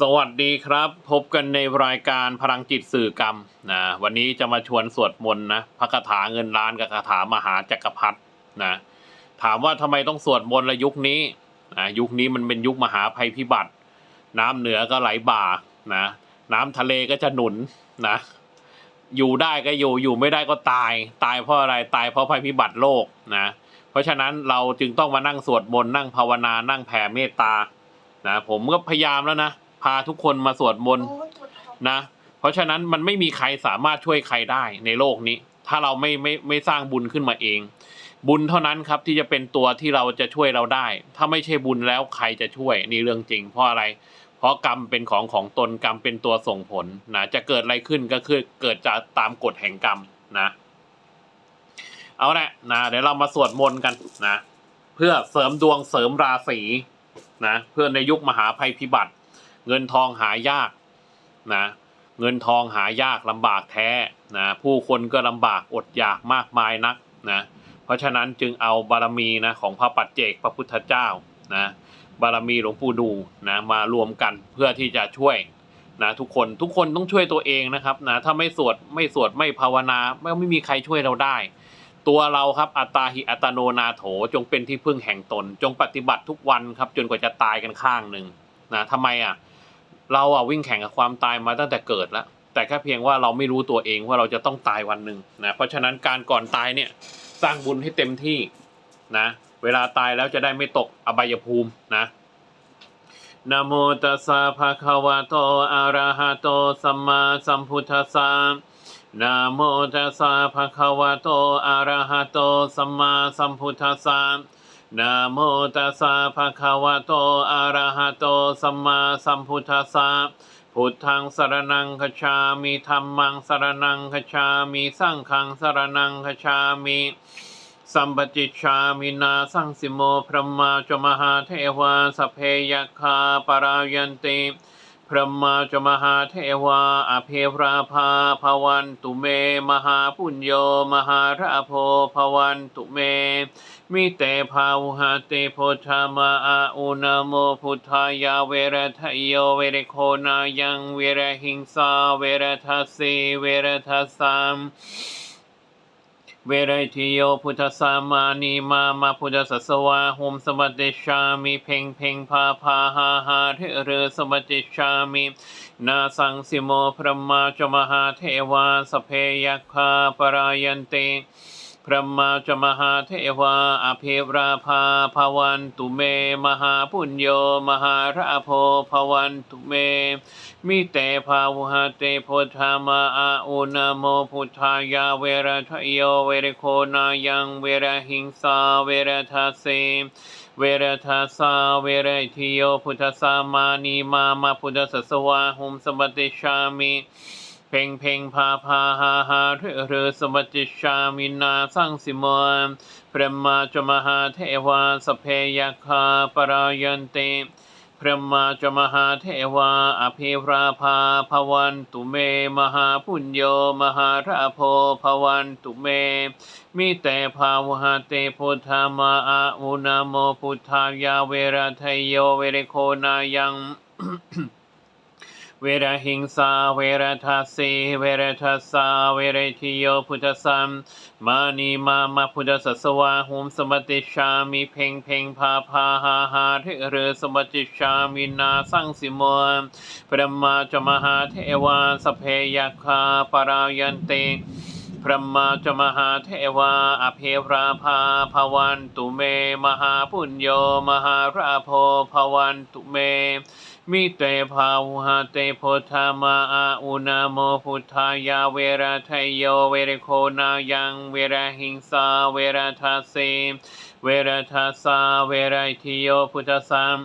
สวัสดีครับ พบกันในรายการพลังจิตสื่อกรรมนะวันนี้จะมาชวนสวดมนต์นะพระคาถาเงินล้านกับคาถามหาจักรพรรดินะถามว่าทำไมต้องสวดมนต์ละยุคนี้นะยุคนี้มันเป็นยุคมหาภัยพิบัติ น้ำเหนือก็ไหลบ่านะน้ำทะเลก็จะหนุนนะอยู่ได้ก็อยู่อยู่ไม่ได้ก็ตาย ตายเพราะอะไรตายเพราะภัยพิบัติโลกนะเพราะฉะนั้นเราจึงต้องมานั่งสวดมนต์นั่งภาวนานั่งแผ่เมตตานะผมก็พยายามแล้วนะ พาทุกคนมาสวดมนต์นะ เพราะฉะนั้นมันไม่มีใครสามารถช่วยใครได้ในโลกนี้ ถ้าเราไม่ไม่ไม่สร้างบุญขึ้นมาเอง บุญเท่านั้นครับที่จะเป็นตัวที่เราจะช่วยเราได้ ถ้าไม่ใช่บุญแล้วใครจะช่วยนี่เรื่องจริง เพราะอะไร เพราะกรรมเป็นของของตนกรรมเป็นตัวส่งผลนะจะเกิดอะไรขึ้นก็คือเกิดจากตามกฎแห่งกรรมนะเอาละนะเดี๋ยวเรามาสวดมนต์กันนะ เพื่อเสริมดวงเสริมราศีนะเพื่อในยุคมหาภัยพิบัติ เงินทองหายากนะเงินทองหายากลำบากแท้นะผู้คนก็ลำบากอดอยากมากมายนักนะเพราะฉะนั้นจึงเอาบารมีนะของพระปัจเจกพระพุทธเจ้านะบารมีหลวงปู่ดูนะมารวมกันเพื่อที่จะช่วยนะทุกคนทุกคนต้องช่วยตัวเองนะครับนะถ้าไม่สวดไม่สวดไม่ภาวนาไม่ไม่มีใครช่วยเราได้ ตัวเราครับอัตตาหิอัตโนนาโถจงเป็นที่พึ่งแห่งตน จงปฏิบัติทุกวันครับจนกว่าจะตายกันข้างหนึ่งนะทำไมอะ เราอะวิ่งแข่งกับความตายมาตั้งแต่เกิดแล้ว แต่แค่เพียงว่าเราไม่รู้ตัวเองว่าเราจะต้องตายวันหนึ่งนะเพราะฉะนั้นการก่อนตายเนี่ยสร้างบุญให้เต็มที่นะเวลาตายแล้วจะได้ไม่ตกอบายภูมินะนะโมตัสสะภะคะวะโตอะระหะโตสัมมาสัมพุทธัสสะนะโมตัสสะภะคะวะโตอะระหะโตสัมมาสัมพุทธัสสะ นะโมตัสสะภะคะวะโตอะระหะโตสัมมาสัมพุทธัสสะพุทธังสรณังคัจฉามิธัมมังสรณังคัจฉามิสังฆังสรณังคัจฉามิสัมปติชามินาสังสิโมพระมาจมหาเทวาสเพยคาปรายันติ พระมาจมหาเทวาอภิราภาภวันตุเม มหาปุญโยมหาราโพภวันตุเม มิเตภาวุหาเตโพธามาอาอุณโมพุทธายาเวรทโยเวรโคนายังเวรหิงสาเวรทัสสีเวรทัสสาม เวรทิโยพุทธสามานีมามาพุทธสัสวาหุมสมัติชามิเพ่งเพ่งพาพาหาหาเทเรสมัติชามินาสังสิโมพระมาจมหาเทวาสเพยัคคาปรายันติ พระมาจมหาเทวาอภิราภาภวันตุเม มหาปุญโยมหาราโพภวันตุเม มิเตภาวุหเตโพธามาอาอุณโมพุทธายาเวรทโยเวรโคนายังเวรหิงสาเวรทัสเสเวรทัสสาเวรทิโยพุทธสามานีมามาพุทธสสวาหุมสมติชามิ พ่งเพ่งพาพาหาหาเรอเรอสมัติชามินาสังสิมนพระมาจมหาเทวาสเพยคาปรายันติพระมาจมหาเทวาอภิราภาภวันตุเม มหาปุญโยมหาราโพภวันตุเม มิแต่ภาวหาเตพุทธามาอาอุณโมพุทธายาเวรทยโยเวรโคนายัง เวรหิงสาเวรทัสสีเวรทัสสาเวรทิโยพุทธสัมมานีมามาพุทธสัสวาหุมสมติชามิเพ่งเพ่งพาพาหาหาเทเรสมติชามินาสังสิมวนพระมาจมหาเทวาสเพยคาปรายันเต พระมาจมหาเทวาอภิราภาภวันตุเม มหาปุญโยมหาราโพภวันตุเม มิเตภาวุหาเตโพธามาอาอุณโมพุทธายาเวรทยโยเวรโคนายังเวรหิงสาเวรทัสเสเวรทัสสาเวรทิโยพุทธสัม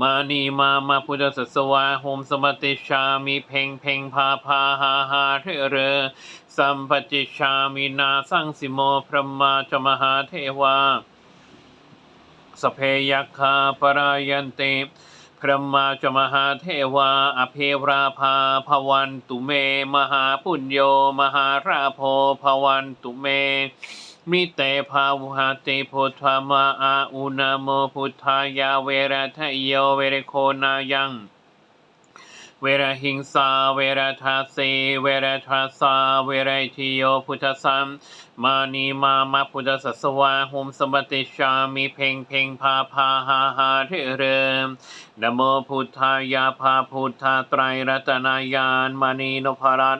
มานีมามาพุทธสัสวาโหมสมติชามิเพ่งเพ่งพาพาหาหาเทเรสัมปติชามินาสังสิโมพระมาจมหาเทวาสเพยัคคาปรายันติพระมาจมหาเทวาอภิราภาภวันตุเม มหาปุญโย มหาราโพภวันตุเม มิเตภาวุหติพุทธมาอาอุนาโมพุทธายาเวระทะโยเวรโคนายัง เวระหิงสาเวระทาสีเวระทาสาเวระทิโยพุทธสัมมานีมามาพุทธสัสวาหุมสมบติชามิเพ่งเพ่งพาพาหาหาเทเรมนะโมพุทธายาภาพุทธาไตรรัตนายานมานีนพรัต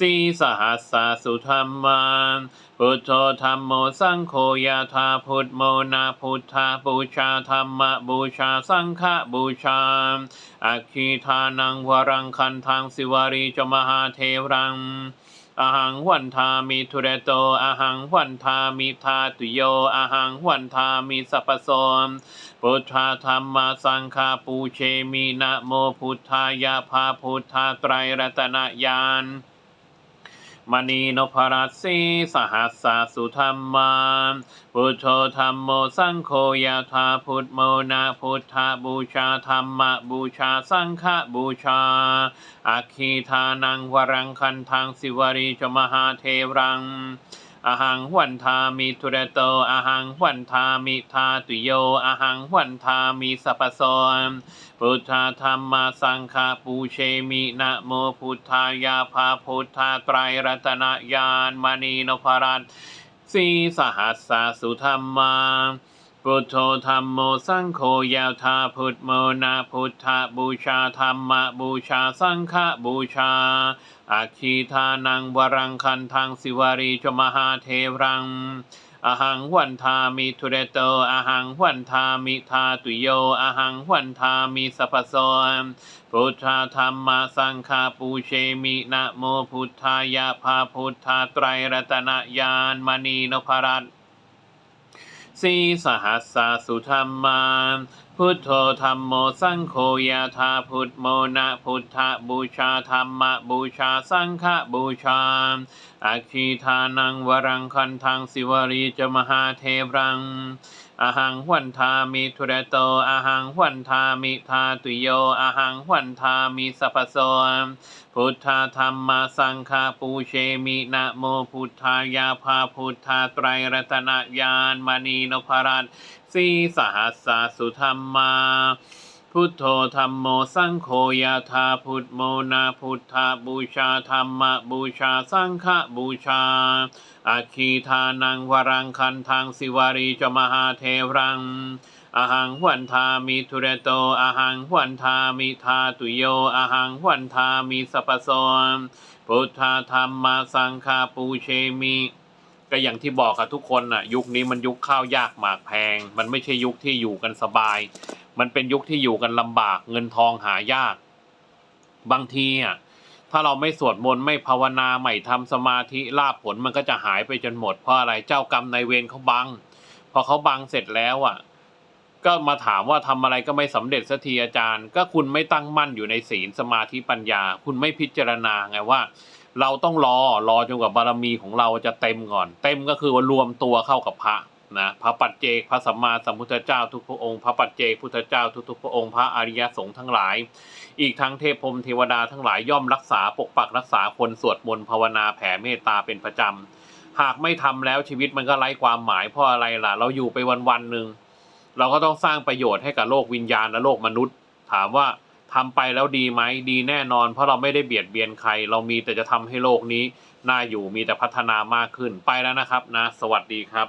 สีสหัสสาสุธรรมันพุทโธธรรมโมสังโฆยาธาพุทโมนาพุทธาบูชาธรรมบูชาสังฆบูชาอัคคีทานังวรังคันทังสิวารีจมหาเทวรังอหังวันทามิทุเรโตอหังวันทามิทาตุโยอหังวันทามิสัพพโสมพุทธาธรรมาสังฆาปูเชมินะโมพุทธายาภาพุทธาไตรรัตนญาณ มณีนพรัสสีสหัสสาสุธรรมาพุทโธธรรมโมสังโฆยาธาพุทโมนาพุทธาบูชาธรรมบูชาสังฆบูชาอัคคีทานังวรังคันทางสิวรีจมหาเทวรัง อหังวันทามิทุระโตอหังวันทามิทาตุโยอหังวันทามิสัพพโสพุทธาธรรมาสังฆาปูเชมินะโมพุทธายาภาพุทธาไตรรัตนญาณมณีนพรัตสีสหัสสาสุธรรมา พุทโธธรรมโมสังโฆยาธาพุทโมนาพุทธบูชาธรรมบูชาสังฆบูชาอาคีทานังวรังคันทังสิวารีจมหาเทรังอหังวันทามิทุเรโตอหังวันทามิทาตุโยอหังวันทามิสัพพโสมพุทธาธรรมาสังฆาปูเชมินะโมพุทธายาภาพุทธาไตรรัตนญาณมณีนพรัตน์ สีสหัสสาสุธรรมานพุทโธธรรมโมสังโฆยาธาพุทโมนะพุทธบูชาธรรมบูชาสังฆบูชาอาคีทานังวรังคันทังสิวรีจมหาเทวรัง อหังวันทามิทุระโตอหังวันทามิทาตุโยอหังวันทามิสัพพโสพุทธาธรรมาสังฆาปูเชมินะโมพุทธายาภาพุทธาไตรรัตนญาณมณีนพรัตน์สีสหัสสาสุธรรมา พุทโธธรรมโมสังโฆยาธาพุทโมนาพุทธาบูชาธรรมบูชาสังฆบูชาอาคีทานังวรังคันทังสิวารีจมหาเทวรังอหังวันทามิทุเรโตอหังวันทามิทาตุโยอหังวันทามิสัพพโสมพุทธาธรรมาสังฆาปูเชมิก็อย่างที่บอกกับทุกคนน่ะ ยุคนี้มันยุคข้าวยากหมากแพง มันไม่ใช่ยุคที่อยู่กันสบาย มันเป็นยุคที่อยู่กันลำบากเงินทองหายาก บางทีอะถ้าเราไม่สวดมนต์ไม่ภาวนาไม่ทำสมาธิลาภผลมันก็จะหายไปจนหมดเพราะอะไรเจ้ากรรมนายเวรเขาบัง พอเขาบังเสร็จแล้วอะ ก็มาถามว่าทำอะไรก็ไม่สำเร็จสักทีอาจารย์ ก็คุณไม่ตั้งมั่นอยู่ในศีลสมาธิปัญญา คุณไม่พิจารณาไงว่า เราต้องรอรอจนกว่าบารมีของเราจะเต็มก่อน เต็มก็คือว่ารวมตัวเข้ากับพระ นะพระปัจเจกพระสัมมาสัมพุทธเจ้าทุกพระองค์พระปัจเจกพุทธเจ้าทุกๆพระองค์พระอริยสงฆ์ทั้งหลาย อีกทั้งเทพพรมเทวดาทั้งหลายย่อมรักษาปกปักรักษาคนสวดมนต์ภาวนาแผ่เมตตาเป็นประจำ หากไม่ทำแล้วชีวิตมันก็ไร้ความหมายเพราะอะไรล่ะ เราอยู่ไปวันวันๆหนึ่งเราก็ต้องสร้างประโยชน์ให้กับโลกวิญญาณและโลกมนุษย์ ถามว่าทำไปแล้วดีไหมดีแน่นอน เพราะเราไม่ได้เบียดเบียนใคร เรามีแต่จะทำให้โลกนี้น่าอยู่มีแต่พัฒนามากขึ้นไปแล้วนะครับนะ สวัสดีครับ